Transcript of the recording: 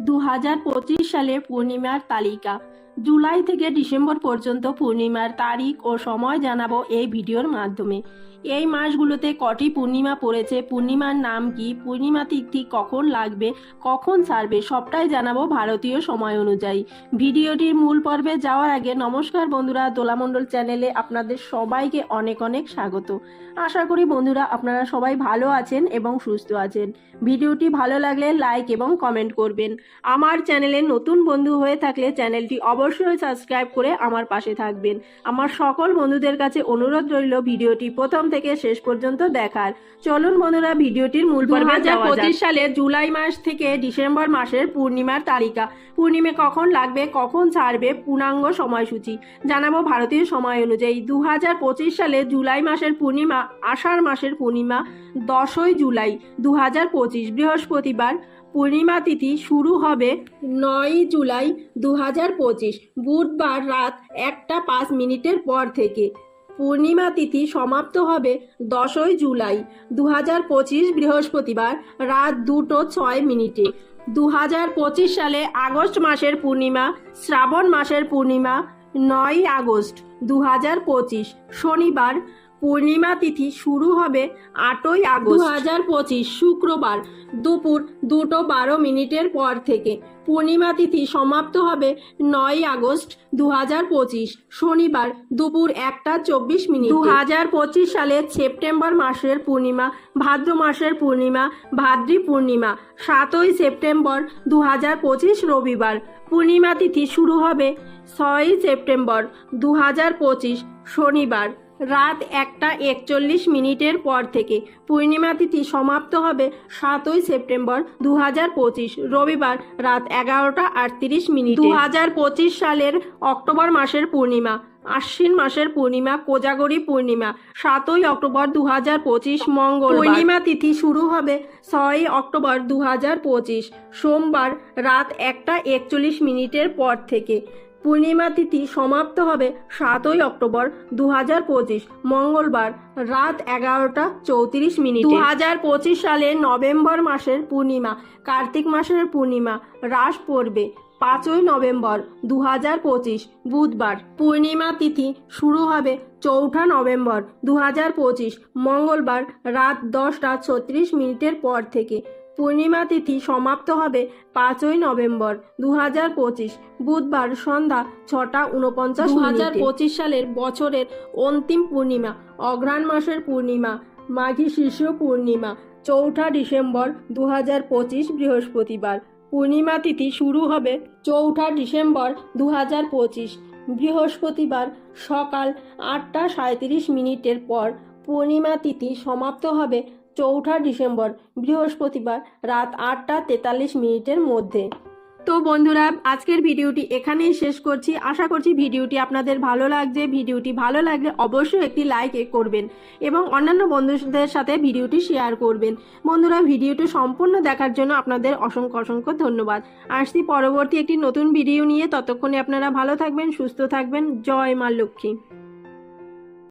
দু হাজার পঁচিশ সালে পূর্ণিমার তালিকা। জুলাই থেকে ডিসেম্বর পর্যন্ত পূর্ণিমার তারিখ ও সময় জানাব এই ভিডিওর মাধ্যমে। এই মাসগুলোতে কটি পূর্ণিমা পড়েছে, পূর্ণিমার নাম কি, পূর্ণিমা তিথি কখন লাগবে, কখন ছাড়বে, সবটাই জানাব ভারতীয় সময় অনুযায়ী। ভিডিওটির মূল পর্বে যাওয়ার আগে নমস্কার বন্ধুরা, দোলামণ্ডল চ্যানেলে আপনাদের সবাইকে অনেক অনেক স্বাগত। আশা করি বন্ধুরা আপনারা সবাই ভালো আছেন এবং সুস্থ আছেন। ভিডিওটি ভালো লাগলে লাইক এবং কমেন্ট করবেন। আমার চ্যানেলে নতুন বন্ধু হয়ে থাকলে চ্যানেলটি অবশ্যই সাবস্ক্রাইব করে আমার পাশে থাকবেন। আমার সকল বন্ধুদের কাছে অনুরোধ রইল ভিডিওটি প্রথম থেকে শেষ পর্যন্ত দেখার। চলুন বন্ধুরা, ভিডিওটির মূল পর্বে যাক। সালে জুলাই মাস থেকে ডিসেম্বর মাসের পূর্ণিমার তালিকা। পূর্ণিমা কখন লাগবে, কখন ছাড়বে, পূর্ণাঙ্গ সময়সূচি। জানাব ভারতীয় সময় অনুযায়ী দু হাজার পঁচিশ সালে জুলাই মাসের পূর্ণিমা, আষাঢ় মাসের পূর্ণিমা, দশই জুলাই দু হাজার পঁচিশ বৃহস্পতিবার। পূর্ণিমা তিথি শুরু হবে নয়ই জুলাই দু হাজার পঁচিশ বুধবার রাত একটা পাঁচ মিনিটের পর থেকে। পূর্ণিমা তিথি সমাপ্ত হবে দশই জুলাই দু হাজার পঁচিশ বৃহস্পতিবার রাত দুটো ছয় মিনিটে। দু হাজার পঁচিশ সালে আগস্ট মাসের পূর্ণিমা, শ্রাবণ মাসের পূর্ণিমা নয় আগস্ট দু হাজার পঁচিশ শনিবার পূর্ণিমা তিথি শুরু হবে আটই আগস্ট। দু হাজার পঁচিশ শুক্রবার দুপুর দুটো বারো মিনিটের পর থেকে। পূর্ণিমা তিথি সমাপ্ত হবে নয় আগস্ট দু হাজার পঁচিশ শনিবার দুপুর একটা চব্বিশ মিনিট। দু হাজার পঁচিশ সালের সেপ্টেম্বর মাসের পূর্ণিমা ভাদ্র মাসের পূর্ণিমা ভাদ্রী পূর্ণিমা সাতই সেপ্টেম্বর দু হাজার পঁচিশ রবিবার। পূর্ণিমা তিথি শুরু হবে ছয়ই সেপ্টেম্বর দু হাজার পঁচিশ শনিবার। রাত একটা একচল্লিশ মিনিটের পর থেকে। পূর্ণিমা তিথি সমাপ্ত হবে সাতই সেপ্টেম্বর দু হাজার পঁচিশ, রবিবার রাত এগারোটা আটত্রিশ মিনিট। দু হাজার পঁচিশ সালের অক্টোবর মাসের পূর্ণিমা, আশ্বিন মাসের পূর্ণিমা, কোজাগরী পূর্ণিমা, সাতই অক্টোবর দু হাজার পঁচিশ মঙ্গল পূর্ণিমা তিথি শুরু হবে ছয়ই অক্টোবর দু হাজার পঁচিশ, সোমবার রাত একটা একচল্লিশ মিনিটের পর থেকে। পূর্ণিমা তিথি সমাপ্ত হবে সাতই অক্টোবর দু হাজার পঁচিশ, মঙ্গলবার রাত এগারোটা চৌত্রিশ মিনিট। দু হাজার পঁচিশ সালের নভেম্বর মাসের পূর্ণিমা, কার্তিক মাসের পূর্ণিমা হ্রাস পড়বে পাঁচই নভেম্বর দু হাজার পঁচিশ, বুধবার। পূর্ণিমা তিথি শুরু হবে চৌঠা নভেম্বর দু হাজার পঁচিশ, মঙ্গলবার রাত দশটা ছত্রিশ মিনিটের পর থেকে। পূর্ণিমা তিথি সমাপ্ত হবে পাঁচই নভেম্বর দু হাজার পঁচিশ, বুধবার সন্ধ্যা ছটা উনপঞ্চাশ দু হাজার পঁচিশ সালের বছরের অন্তিম পূর্ণিমা, অঘ্রাণ মাসের পূর্ণিমা, মাঘী শীর্ষ পূর্ণিমা, চৌঠা ডিসেম্বর দু হাজার পঁচিশ বৃহস্পতিবার। পূর্ণিমা তিথি শুরু হবে চৌঠা ডিসেম্বর দু হাজার পঁচিশ। বৃহস্পতিবার সকাল আটটা সাঁত্রিশ মিনিটের পর পূর্ণিমা তিথি সমাপ্ত হবে চৌঠা ডিসেম্বর, বৃহস্পতিবার রাত আটটা তেতাল্লিশ মিনিটের মধ্যে। তো বন্ধুরা, আজকের ভিডিওটি এখানেই শেষ করছি। আশা করছি ভিডিওটি আপনাদের ভালো লাগছে। ভিডিওটি ভালো লাগলে অবশ্যই একটি লাইক করবেন এবং অন্যান্য বন্ধুদের সাথে ভিডিওটি শেয়ার করবেন। বন্ধুরা, ভিডিওটি সম্পূর্ণ দেখার জন্য আপনাদের অসংখ্য অসংখ্য ধন্যবাদ। আসছি পরবর্তী একটি নতুন ভিডিও নিয়ে। ততক্ষণে আপনারা ভালো থাকবেন, সুস্থ থাকবেন। জয় মা লক্ষ্মী।